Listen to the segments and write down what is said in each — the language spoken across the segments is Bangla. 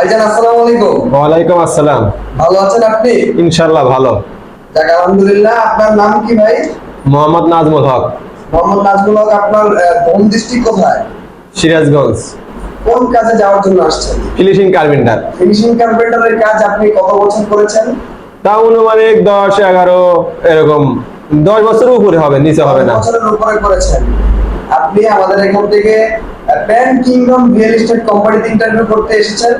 ভাইজান আসসালামু আলাইকুম। ওয়ালাইকুম আসসালাম। ভালো আছেন আপনি? ইনশাল্লাহ ভালো। যাক আলহামদুলিল্লাহ আপনার নাম কি ভাই? মোহাম্মদ নাজমুল হক। মোহাম্মদ নাজমুল হক আপনার হোম ডিস্ট্রিক্ট কোথায়? সিরাজগঞ্জ। কোন কাজে যাওয়ার জন্য আসছেন? Finishing carpenter. ফিনিশিং কার্পেন্টারের কাজ আপনি কত বছর করেছেন? তা অনুমানিক দশ এগারো এরকম। দশ বছরের উপরে হবে নিচে হবে না। বছরের উপরে করেছেন। আপনি আমাদের এখান থেকে প্যান কিংডম রিয়েল এস্টেট কোম্পানিতে ইন্টারভিউ করতে এসেছেন।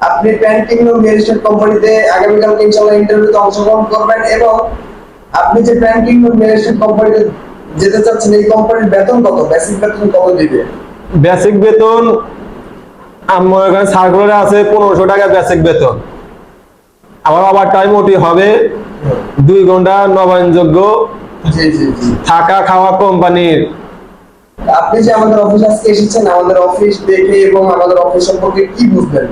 আপনি প্যান কিংডম রিয়েল এস্টেট কোম্পানিতে আগামীকাল ইনশাআল্লাহ ইন্টারভিউতে অংশগ্রহণ করবেন এবং আপনি যে প্যান কিংডম রিয়েল কোম্পানিতে যেতে চাচ্ছেন এই কোম্পানির বেতন কত? বেসিক বেতন কত দিবে? বেসিক বেতন আমার এখানে সার্কুলারে আছে পনেরোশো টাকা বেসিক বেতন। আবার আবার টাইম ওটি হবে। দুই ঘণ্টা নবায়নযোগ্য থাকা খাওয়া কোম্পানির। আপনি যে আমাদের অফিস আজকে এসেছেন আমাদের অফিস দেখে এবং আমাদের অফিস সম্পর্কে কি বুঝলেন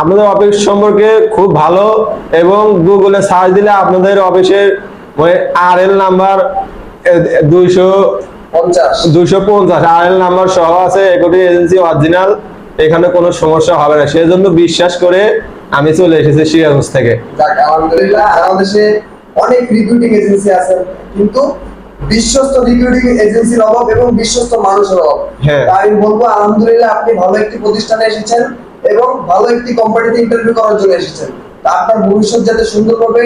আপনাদের অফিস সম্পর্কে খুব ভালো এবং গুগলে সার্চ দিলে আপনাদের অফিসের আর এল নাম্বার দুইশো পঞ্চাশ। দুইশো পঞ্চাশ আর এল নাম্বার সহ আছে একুটি এজেন্সি অরিজিনাল এখানে কোনো সমস্যা হবে না। সেজন্য বিশ্বাস করে আমি চলে এসেছি সিরাজগঞ্জ থেকে। আলহামদুলিল্লাহ আমাদের অনেক রিক্রুটিং এজেন্সি আছে কিন্তু বিশ্বস্ত রিক্রুটিং এজেন্সির অভাব এবং বিশ্বস্ত মানুষের অভাব। হ্যাঁ। তাই আমি বলব আলহামদুলিল্লাহ আপনি ভালো একটি প্রতিষ্ঠানে এসেছেন। এবং ভালো একটি কোম্পানিতে ইন্টারভিউ করার জন্য এসেছেন। আপনার ভবিষ্যৎ যাতে সুন্দরভাবে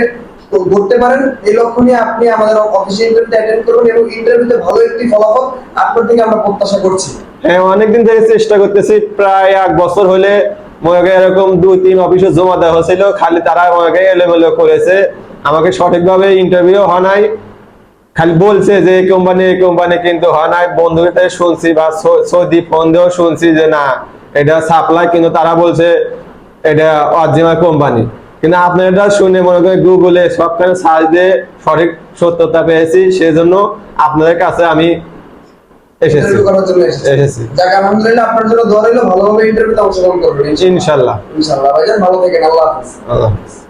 করতে পারেন, এই লক্ষ্য নিয়ে আপনি আমাদের অফিসে ইন্টারভিউতে অ্যাটেন্ড এবং ইন্টারভিউতে ভালো একটি ফলাফল আপনার থেকে আমরা প্রত্যাশা করছি। হ্যাঁ অনেকদিন থেকে চেষ্টা করতেছি, প্রায় এক বছর হলে এরকম দুই, তিন অফিসে জমা দেওয়া হয়েছিল, খালি তারা আমাকে এলোমেলো করেছে। আমাকে সঠিকভাবে ইন্টারভিউ হয় নাই। খালি বলছে যে, এই কোম্পানি এই কোম্পানি কিন্তু হয় নাই। বন্ধুদের শুনছি বা সৌদি ফোন দিয়েও শুনছি যে, না এটা সাপ্লাই কিন্তু তারা বলছে এটা অজিমা কোম্পানি কিন্তু আপনি এটা শুনে মনে করেন গুগলে সবখানে সার্চ দিয়ে সঠিক সত্যতা পেয়েছি সেজন্য আপনাদের কাছে আমি এসেছি। ইন্টারভিউ করার জন্য এসেছেন এসেছি। যাক আলহামদুলিল্লাহ আপনার জন্য দোয়া রইল ভালোভাবে ইন্টারভিউতে অংশগ্রহণ করবেন। ইনশাল্লাহ। ইনশাআল্লাহ ভাইজান ভালো থাকেন আল্লাহ হাফেজ। আল্লাহ হাফেজ।